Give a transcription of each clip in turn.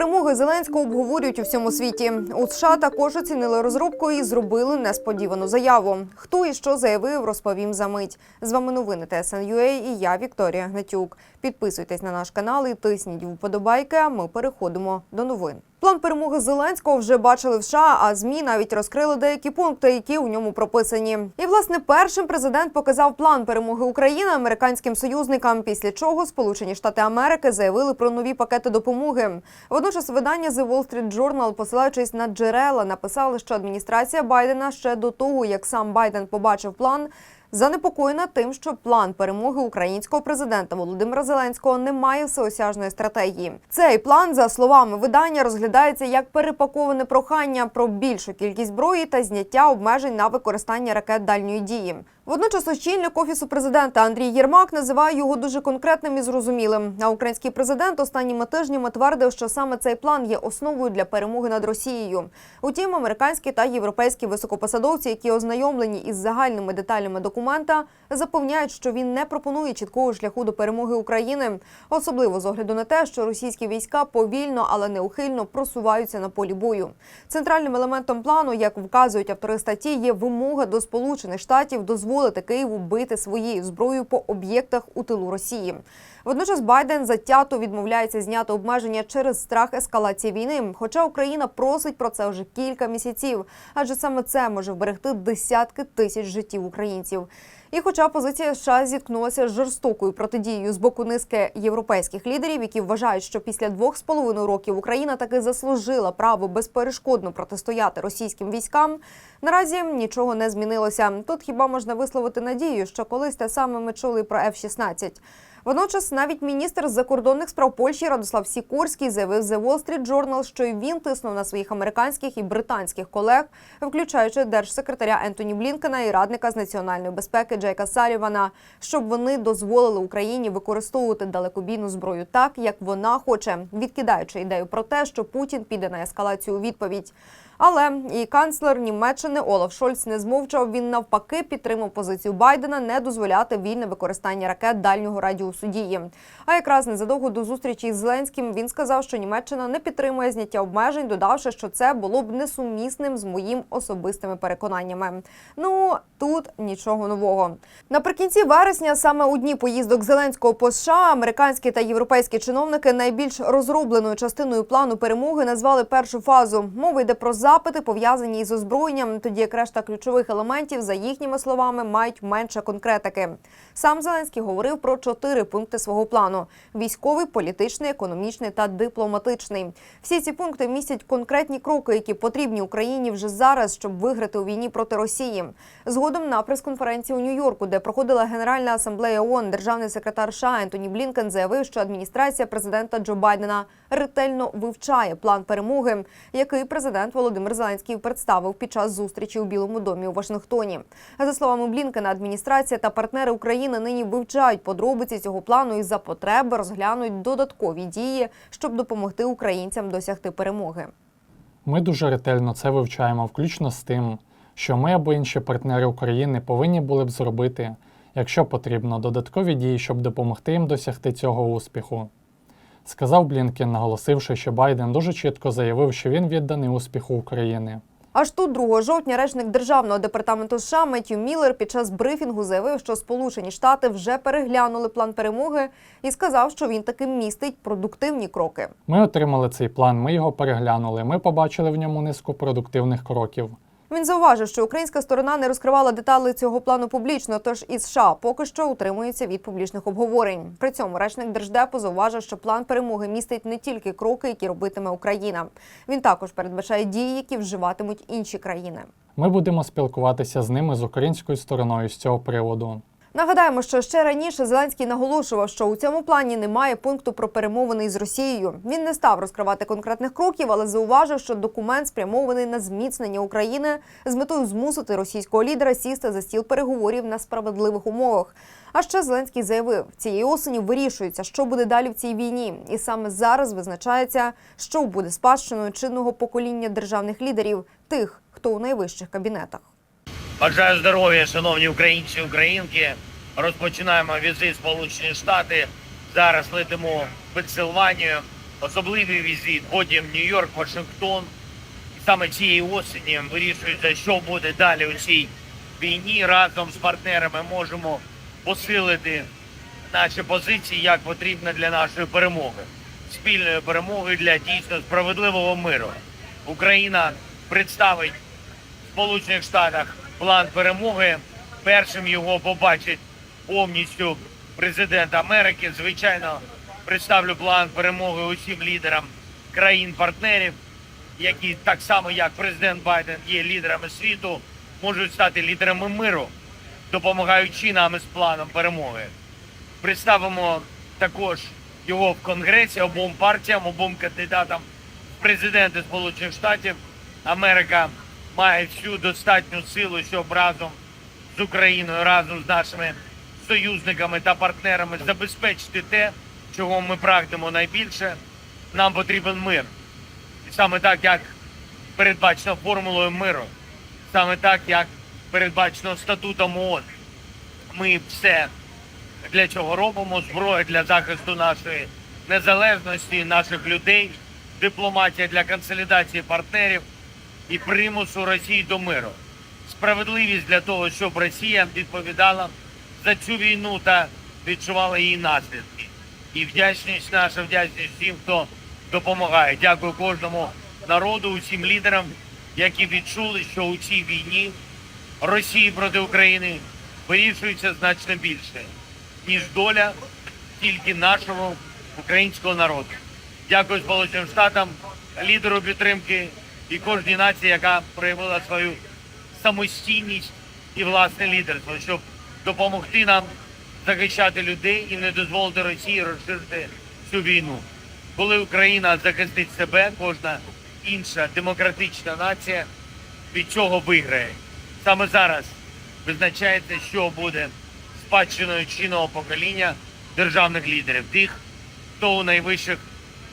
перемоги Зеленського обговорюють у всьому світі. У США також оцінили розробку і зробили несподівану заяву. Хто і що заявив, розповім за мить. З вами новини ТСНЮА і я Вікторія Гнатюк. Підписуйтесь на наш канал і тисніть вподобайки. А ми переходимо до новин. План перемоги Зеленського вже бачили в США, а змі навіть розкрили деякі пункти, які у ньому прописані. І власне першим президент показав план перемоги України американським союзникам. Після чого Сполучені Штати Америки заявили про нові пакети допомоги. Водночас видання The Wall Street Journal, посилаючись на джерела, написали, що адміністрація Байдена ще до того, як сам Байден побачив план. Занепокоєна тим, що план перемоги українського президента Володимира Зеленського не має всеосяжної стратегії. Цей план, за словами видання, розглядається як перепаковане прохання про більшу кількість зброї та зняття обмежень на використання ракет дальньої дії. Водночас очільник офісу президента Андрій Єрмак називає його дуже конкретним і зрозумілим. А український президент останніми тижнями твердив, що саме цей план є основою для перемоги над Росією. Утім, американські та європейські високопосадовці, які ознайомлені із загальними деталями документа, запевняють, що він не пропонує чіткого шляху до перемоги України, особливо з огляду на те, що російські війська повільно, але неухильно просуваються на полі бою. Центральним елементом плану, як вказують автори статті, є вимога до Сполучених Штатів дозволити Києву бити своєю зброєю по об'єктах у тилу Росії. Водночас Байден затято відмовляється зняти обмеження через страх ескалації війни. Хоча Україна просить про це вже кілька місяців, адже саме це може вберегти десятки тисяч життів українців. І хоча позиція США зіткнулася з жорстокою протидією з боку низки європейських лідерів, які вважають, що після двох з половиною років Україна таки заслужила право безперешкодно протистояти російським військам, наразі нічого не змінилося. Тут хіба можна висловити надію, що колись те саме ми чули про F-16. Водночас, навіть міністр закордонних справ Польщі Радослав Сікорський заявив The Wall Street Journal, що й він тиснув на своїх американських і британських колег, включаючи держсекретаря Ентоні Блінкена і радника з національної безпеки Джейка Салівана, щоб вони дозволили Україні використовувати далекобійну зброю так, як вона хоче, відкидаючи ідею про те, що Путін піде на ескалацію у відповідь. Але і канцлер Німеччини Олаф Шольц не змовчав. Він навпаки підтримав позицію Байдена не дозволяти вільне використання ракет дальнього радіусу дії. А якраз незадовго до зустрічі з Зеленським він сказав, що Німеччина не підтримує зняття обмежень, додавши, що це було б несумісним з моїм особистими переконаннями. Ну тут нічого нового. Наприкінці вересня, саме у дні поїздок Зеленського по США, американські та європейські чиновники найбільш розробленою частиною плану перемоги назвали першу фазу. Мова йде про запити, пов'язані із озброєнням, тоді як решта ключових елементів, за їхніми словами, мають менше конкретики. Сам Зеленський говорив про чотири пункти свого плану: військовий, політичний, економічний та дипломатичний. Всі ці пункти містять конкретні кроки, які потрібні Україні вже зараз, щоб виграти у війні проти Росії. Згодом на прес-конференції у Нью-Йорку, де проходила Генеральна асамблея ООН, державний секретар США Ентоні Блінкен заявив, що адміністрація президента Джо Байдена ретельно вивчає план перемоги, який президент Володимир Зеленський представив під час зустрічі у Білому домі у Вашингтоні. За словами Блінкена, адміністрація та партнери України нині вивчають подробиці цього плану і за потреби розглянуть додаткові дії, щоб допомогти українцям досягти перемоги. Ми дуже ретельно це вивчаємо, включно з тим, що ми або інші партнери України повинні були б зробити, якщо потрібно, додаткові дії, щоб допомогти їм досягти цього успіху. Сказав Блінкен, наголосивши, що Байден дуже чітко заявив, що він відданий успіху України. Аж тут 2 жовтня речник державного департаменту США Меттью Міллер під час брифінгу заявив, що Сполучені Штати вже переглянули план перемоги і сказав, що він таки містить продуктивні кроки. Ми отримали цей план, ми його переглянули. Ми побачили в ньому низку продуктивних кроків. Він зауважив, що українська сторона не розкривала деталі цього плану публічно, тож і США поки що утримується від публічних обговорень. При цьому речник держдепу зауважив, що план перемоги містить не тільки кроки, які робитиме Україна. Він також передбачає дії, які вживатимуть інші країни. Ми будемо спілкуватися з ними з українською стороною з цього приводу. Нагадаємо, що ще раніше Зеленський наголошував, що у цьому плані немає пункту про перемовини із Росією. Він не став розкривати конкретних кроків, але зауважив, що документ спрямований на зміцнення України з метою змусити російського лідера сісти за стіл переговорів на справедливих умовах. А ще Зеленський заявив, цієї осені вирішується, що буде далі в цій війні, і саме зараз визначається, що буде спадщиною чинного покоління державних лідерів, тих, хто у найвищих кабінетах. Бажаю здоров'я, шановні українці українки. Розпочинаємо візит Сполучені Штати. Зараз летимо в Пенсильванію. особливий візит, потім Нью-Йорк, Вашингтон. І саме цієї осені вирішується, що буде далі у цій війні. Разом з партнерами можемо посилити наші позиції як потрібно для нашої перемоги, спільної перемоги для дійсно справедливого миру. Україна представить в Сполучених Штатах план перемоги. Першим його побачить повністю президент Америки. Звичайно, представлю план перемоги усім лідерам країн-партнерів, які так само як президент Байден є лідерами світу, можуть стати лідерами миру, допомагаючи нам із планом перемоги. Представимо також його в Конгресі обом партіям, обом кандидатам в президенти Сполучених Штатів. Америка має всю достатню силу, щоб разом з Україною, разом з нашими союзниками та партнерами забезпечити те, чого ми прагнемо найбільше. Нам потрібен мир. І саме так, як передбачено формулою миру, саме так, як передбачено статутом ООН. Ми все для чого робимо зброя для захисту нашої незалежності, наших людей, дипломатія для консолідації партнерів і примусу Росії до миру. Справедливість для того, щоб Росія відповідала за цю війну та відчувала її наслідки. І вдячність наша вдячність всім, хто допомагає. Дякую кожному народу, усім лідерам, які відчули, що у цій війні Росії проти України вирішується значно більше, ніж доля тільки нашого українського народу. Дякую Сполученим Штатам, лідеру підтримки і кожній нації, яка проявила свою самостійність і власне лідерство, щоб допомогти нам захищати людей і не дозволити Росії розширити цю війну. Коли Україна захистить себе, кожна інша демократична нація від цього виграє. Саме зараз визначається, що буде спадщиною чинного покоління державних лідерів, тих, хто у найвищих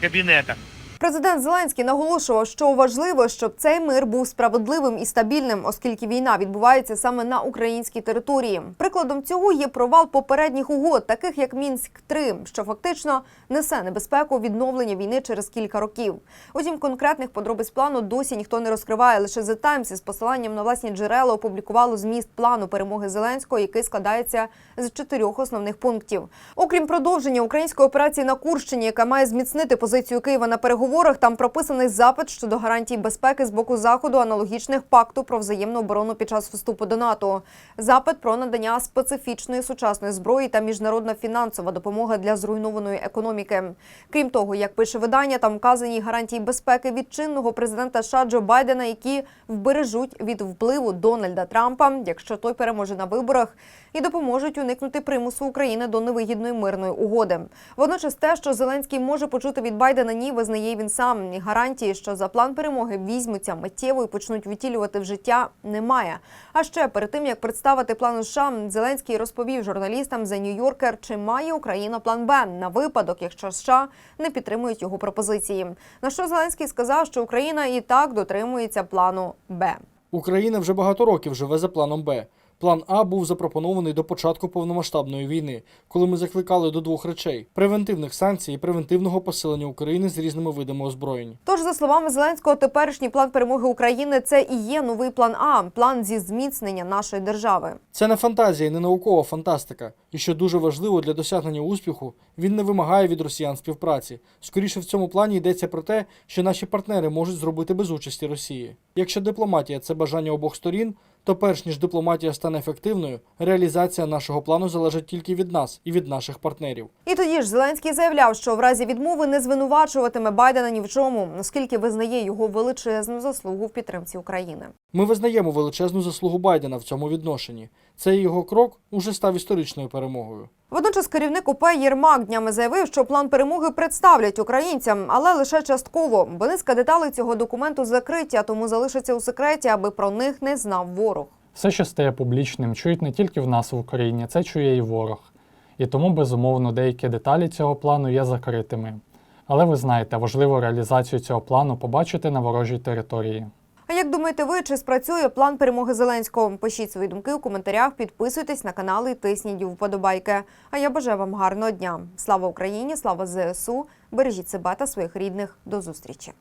кабінетах. Президент Зеленський наголошував, що важливо, щоб цей мир був справедливим і стабільним, оскільки війна відбувається саме на українській території. Прикладом цього є провал попередніх угод, таких як мінськ 3 що фактично несе небезпеку відновлення війни через кілька років. Утім, конкретних подробиць плану досі ніхто не розкриває. Лише The Times із посиланням на власні джерела опублікувало зміст плану перемоги Зеленського, який складається з чотирьох основних пунктів. Окрім продовження української операції на Курщині, яка має зміцнити позицію Києва на переговорах, там прописаний запит щодо гарантій безпеки з боку заходу, аналогічних пакту про взаємну оборону під час вступу до НАТО. Запит про надання специфічної сучасної зброї та міжнародна фінансова допомога для зруйнованої економіки. Крім того, як пише видання, там вказані гарантії безпеки від чинного президента США Джо Байдена, які вбережуть від впливу Дональда Трампа, якщо той переможе на виборах, і допоможуть уникнути примусу України до невигідної мирної угоди. Водночас, те, що Зеленський може почути від Байдена, ні, визнає він сам. І гарантії, що за план перемоги візьмуться миттєво і почнуть втілювати в життя, немає. А ще перед тим як представити план США, Зеленський розповів журналістам за Нью-Йоркер, чи має Україна план Б на випадок, якщо США не підтримують його пропозиції. На що Зеленський сказав, що Україна і так дотримується плану Б. Україна вже багато років живе за планом Б. План А був запропонований до початку повномасштабної війни, коли ми закликали до двох речей: превентивних санкцій і превентивного посилення України з різними видами озброєнь. Тож, за словами Зеленського, теперішній план перемоги України це і є новий план А, план зі зміцнення нашої держави. Це не фантазія, не наукова фантастика. І що дуже важливо для досягнення успіху, він не вимагає від росіян співпраці. Скоріше в цьому плані йдеться про те, що наші партнери можуть зробити без участі Росії. Якщо дипломатія це бажання обох сторін, то перш ніж дипломатія стане ефективною, реалізація нашого плану залежить тільки від нас і від наших партнерів. І тоді ж Зеленський заявляв, що в разі відмови не звинувачуватиме Байдена ні в чому, оскільки визнає його величезну заслугу в підтримці України. Ми визнаємо величезну заслугу Байдена в цьому відношенні. Цей його крок уже став історичною перемогою. Водночас керівник УП Єрмак днями заявив, що план перемоги представлять українцям, але лише частково. Бо низка деталей цього документу закриті, а тому залишаться у секреті, аби про них не знав ворог. Все, що стає публічним, чують не тільки в нас в Україні, це чує і ворог. І тому, безумовно, деякі деталі цього плану є закритими. Але ви знаєте, важливо реалізацію цього плану побачити на ворожій території. А як думаєте ви, чи спрацює план перемоги Зеленського? Пишіть свої думки у коментарях, підписуйтесь на канал і тисніть вподобайки. А я бажаю вам гарного дня. Слава Україні! Слава ЗСУ! Бережіть себе та своїх рідних. До зустрічі!